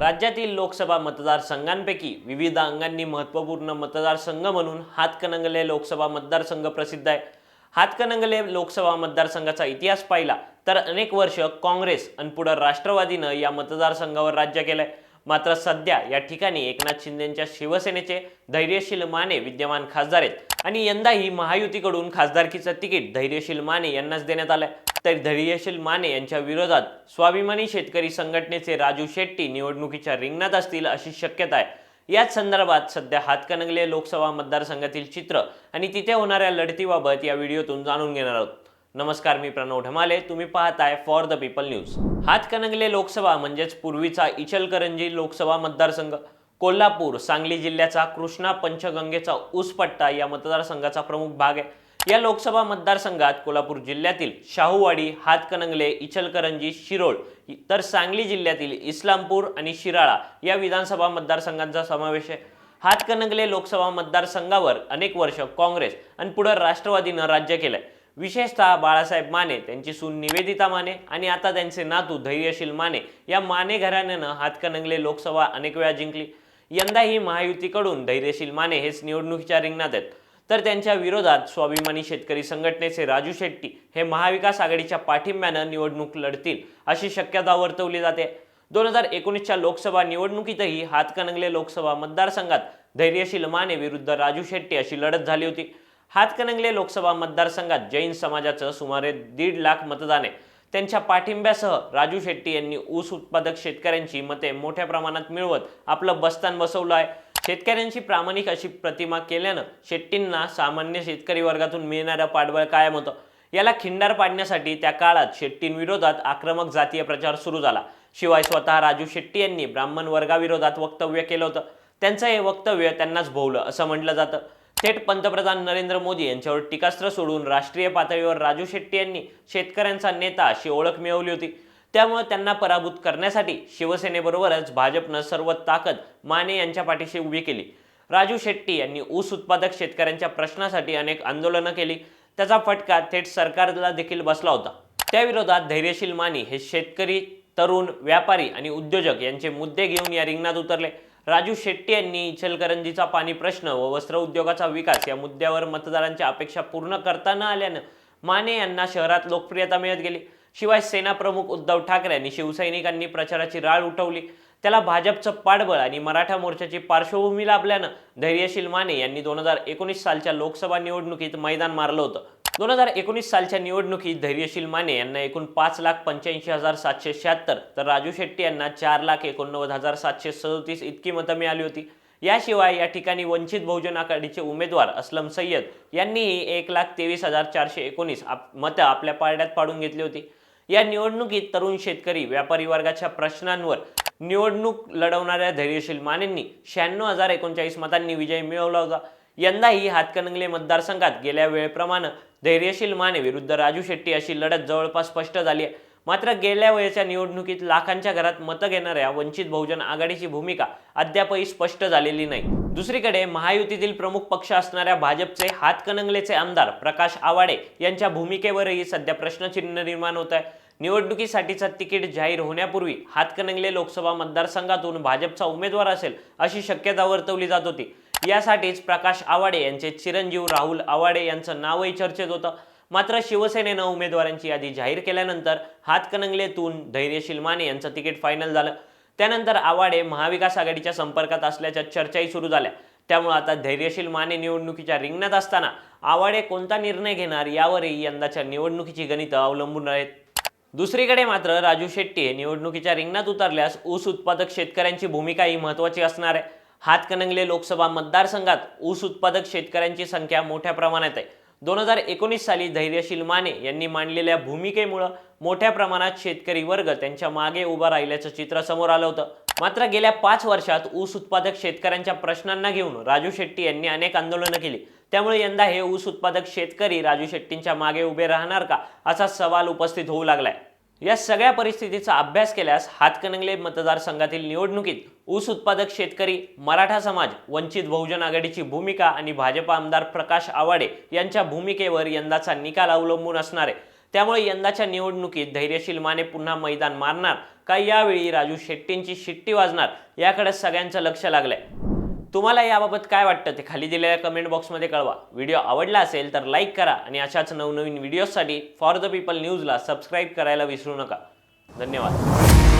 राज्यातील लोकसभा मतदारसंघांपैकी विविध अंगांनी महत्त्वपूर्ण मतदारसंघ म्हणून हातकणंगले लोकसभा मतदारसंघ प्रसिद्ध आहे. हातकणंगले लोकसभा मतदारसंघाचा इतिहास पाहिला तर अनेक वर्ष काँग्रेस आणि पुढं राष्ट्रवादीनं या मतदारसंघावर राज्य केलंय. मात्र सध्या या ठिकाणी एकनाथ शिंदेच्या शिवसेनेचे धैर्यशील माने विद्यमान खासदार आहेत. आणि यंदाही महायुतीकडून खासदारकीचं तिकीट धैर्यशील माने यांनाच देण्यात आलंय. तर धैर्यशील माने यांच्या विरोधात स्वाभिमानी शेतकरी संघटनेचे राजू शेट्टी निवडणुकीच्या रिंगणात असतील अशी शक्यता आहे. याच संदर्भात सध्या हातकणंगले लोकसभा मतदारसंघातील चित्र आणि तिथे होणाऱ्या लढतीबाबत या व्हिडिओतून जाणून घेणार आहोत. नमस्कार मी प्रणव ढमाले. तुम्ही पाहताय for the people news Hatkanangale Lok Sabha म्हणजेच पूर्वीचा इचलकरंजी लोकसभा मतदारसंघ. कोल्हापूर सांगली जिल्ह्याचा कृष्णा पंचगंगेचा ऊसपट्टा या मतदारसंघाचा प्रमुख भाग आहे. या लोकसभा मतदारसंघात कोल्हापूर जिल्ह्यातील शाहूवाडी हातकणंगले इचलकरंजी शिरोळ तर सांगली जिल्ह्यातील इस्लामपूर आणि शिराळा या विधानसभा मतदारसंघांचा समावेश आहे. हातकणंगले लोकसभा मतदारसंघावर अनेक वर्ष काँग्रेस आणि पुढे राष्ट्रवादीनं राज्य केलंय. विशेषतः बाळासाहेब माने त्यांची सून निवेदिता माने आणि आता त्यांचे नातू धैर्यशील माने या माने घराण्यानं हातकणंगले लोकसभा अनेक वेळा जिंकली. यंदाही महायुतीकडून धैर्यशील माने हेच निवडणुकीच्या रिंगणात आहेत. तर त्यांच्या विरोधात स्वाभिमानी शेतकरी संघटनेचे राजू शेट्टी हे महाविकास आघाडीच्या पाठिंब्यानं निवडणूक लढतील अशी शक्यता वर्तवली जाते. दोन हजार एकोणीसच्या लोकसभा निवडणुकीतही हातकणंगले लोकसभा मतदारसंघात धैर्यशील माने विरुद्ध राजू शेट्टी अशी लढत झाली होती. हातकणंगले लोकसभा मतदारसंघात जैन समाजाचं सुमारे दीड लाख मतदान आहे त्यांच्या पाठिंब्यासह राजू शेट्टी यांनी ऊस उत्पादक शेतकऱ्यांची मते मोठ्या प्रमाणात मिळवत आपलं बस्तान बसवलं आहे. शेतकऱ्यांची प्रामाणिक अशी प्रतिमा केल्यानं शेट्टींना सामान्य शेतकरी वर्गातून मिळणारं पाठबळ कायम होतं. याला खिंडार पाडण्यासाठी त्या काळात शेट्टींविरोधात आक्रमक जातीय प्रचार सुरू झाला. शिवाय स्वतः राजू शेट्टी यांनी ब्राह्मण वर्गाविरोधात वक्तव्य केलं होतं. त्यांचं हे वक्तव्य त्यांनाच भोवलं असं म्हटलं जातं. थेट पंतप्रधान नरेंद्र मोदी यांच्यावर टीकास्त्र सोडून राष्ट्रीय पातळीवर राजू शेट्टी यांनी शेतकऱ्यांचा नेता अशी ओळख मिळवली होती. त्यामुळे त्यांना पराभूत करण्यासाठी शिवसेनेबरोबरच भाजपनं सर्व ताकद माने यांच्या पाठीशी उभी केली. राजू शेट्टी यांनी ऊस उत्पादक शेतकऱ्यांच्या प्रश्नासाठी अनेक आंदोलनं केली. त्याचा फटका थेट सरकारला देखील बसला होता. त्याविरोधात धैर्यशील माने हे शेतकरी तरुण व्यापारी आणि उद्योजक यांचे मुद्दे घेऊन या रिंगणात उतरले. राजू शेट्टी यांनी इचलकरंजीचा पाणी प्रश्न व वस्त्र उद्योगाचा विकास या मुद्द्यावर मतदारांच्या अपेक्षा पूर्ण करता न आल्यानं माने यांना शहरात लोकप्रियता मिळत गेली. शिवाय सेनाप्रमुख उद्धव ठाकरे यांनी शिवसैनिकांनी प्रचाराची राळ उठवली. त्याला भाजपचं पाठबळ आणि मराठा मोर्चाची पार्श्वभूमी लाभल्यानं धैर्यशील माने यांनी दोन हजार एकोणीस सालच्या लोकसभा निवडणुकीत मैदान मारलं होतं. दोन हजार एकोणीस सालच्या निवडणुकीत धैर्यशील माने यांना एकूण पाच लाख पंच्याऐंशी हजार सातशे शहात्तर तर राजू शेट्टी यांना चार लाख एकोणनव्वद हजार सातशे सदोतीस इतकी मतं मिळाली होती. याशिवाय या ठिकाणी वंचित बहुजन आघाडीचे उमेदवार असलम सय्यद यांनीही एक लाख तेवीस हजार चारशे एकोणीस आप मतं आपल्या पारड्यात पाडून घेतली होती. या निवडणुकीत तरुण शेतकरी व्यापारी वर्गाच्या प्रश्नांवर निवडणूक लढवणाऱ्या धैर्यशील मानेंनी शहाण्णव हजार एकोणचाळीस मतांनी विजय मिळवला होता. यंदाही हातकणंगले मतदारसंघात गेल्या वेळेप्रमाणे धैर्यशील माने विरुद्ध राजू शेट्टी अशी लढत जवळपास स्पष्ट झाली आहे. मात्र गेल्या वेळेच्या निवडणुकीत लाखांच्या घरात मतं घेणाऱ्या वंचित बहुजन आघाडीची भूमिका अद्यापही स्पष्ट झालेली नाही. दुसरीकडे महायुतीतील प्रमुख पक्ष असणाऱ्या भाजपचे हातकणंगलेचे आमदार प्रकाश आवाडे यांच्या भूमिकेवरही सध्या प्रश्नचिन्ह निर्माण होत आहे. निवडणुकीसाठीचं तिकीट जाहीर होण्यापूर्वी हातकणंगले लोकसभा मतदारसंघातून भाजपचा उमेदवार असेल अशी शक्यता वर्तवली जात होती. यासाठीच प्रकाश आवाडे यांचे चिरंजीव राहुल आवाडे यांचं नावही चर्चेत होतं. मात्र शिवसेनेनं उमेदवारांची यादी जाहीर केल्यानंतर हातकणंगलेतून धैर्यशील माने यांचं तिकीट फायनल झालं. त्यानंतर आवाडे महाविकास आघाडीच्या संपर्कात असल्याच्या चर्चाही सुरू झाल्या. त्यामुळे आता धैर्यशील माने निवडणुकीच्या रिंगणात असताना आवाडे कोणता निर्णय घेणार यावरही यंदाच्या निवडणुकीची गणितं अवलंबून आहेत. दुसरीकडे मात्र राजू शेट्टी हे निवडणुकीच्या रिंगणात उतरल्यास ऊस उत्पादक शेतकऱ्यांची भूमिकाही महत्त्वाची असणार आहे. हातकणंगले लोकसभा मतदारसंघात ऊस उत्पादक शेतकऱ्यांची संख्या मोठ्या प्रमाणात आहे. दोन हजार एकोणीस साली धैर्यशील माने यांनी मांडलेल्या भूमिकेमुळं मोठ्या प्रमाणात शेतकरी वर्ग त्यांच्या मागे उभा राहिल्याचं चित्र समोर आलं होतं. मात्र गेल्या पाच वर्षात ऊस उत्पादक शेतकऱ्यांच्या प्रश्नांना घेऊन राजू शेट्टी यांनी अनेक आंदोलनं केली. त्यामुळे यंदा हे ऊस उत्पादक शेतकरी राजू शेट्टींच्या मागे उभे राहणार का असा सवाल उपस्थित होऊ लागलाय. या सगळ्या परिस्थितीचा अभ्यास केल्यास हातकणंगले मतदारसंघातील निवडणुकीत ऊस उत्पादक शेतकरी मराठा समाज वंचित बहुजन आघाडीची भूमिका आणि भाजप आमदार प्रकाश आवाडे यांच्या भूमिकेवर यंदाचा निकाल अवलंबून असणार आहे. त्यामुळे यंदाच्या निवडणुकीत धैर्यशील माने पुन्हा मैदान मारणार का यावेळी राजू शेट्टींची शिट्टी वाजणार याकडे सगळ्यांचं लक्ष लागलंय. तुम्हाला याबाबत काय वाटतं ते खाली दिलेल्या कमेंट बॉक्समध्ये कळवा. व्हिडिओ आवडला असेल तर लाईक करा आणि अशाच नवनवीन व्हिडिओसाठी फॉर द पीपल न्यूजला सबस्क्राईब करायला विसरू नका. धन्यवाद.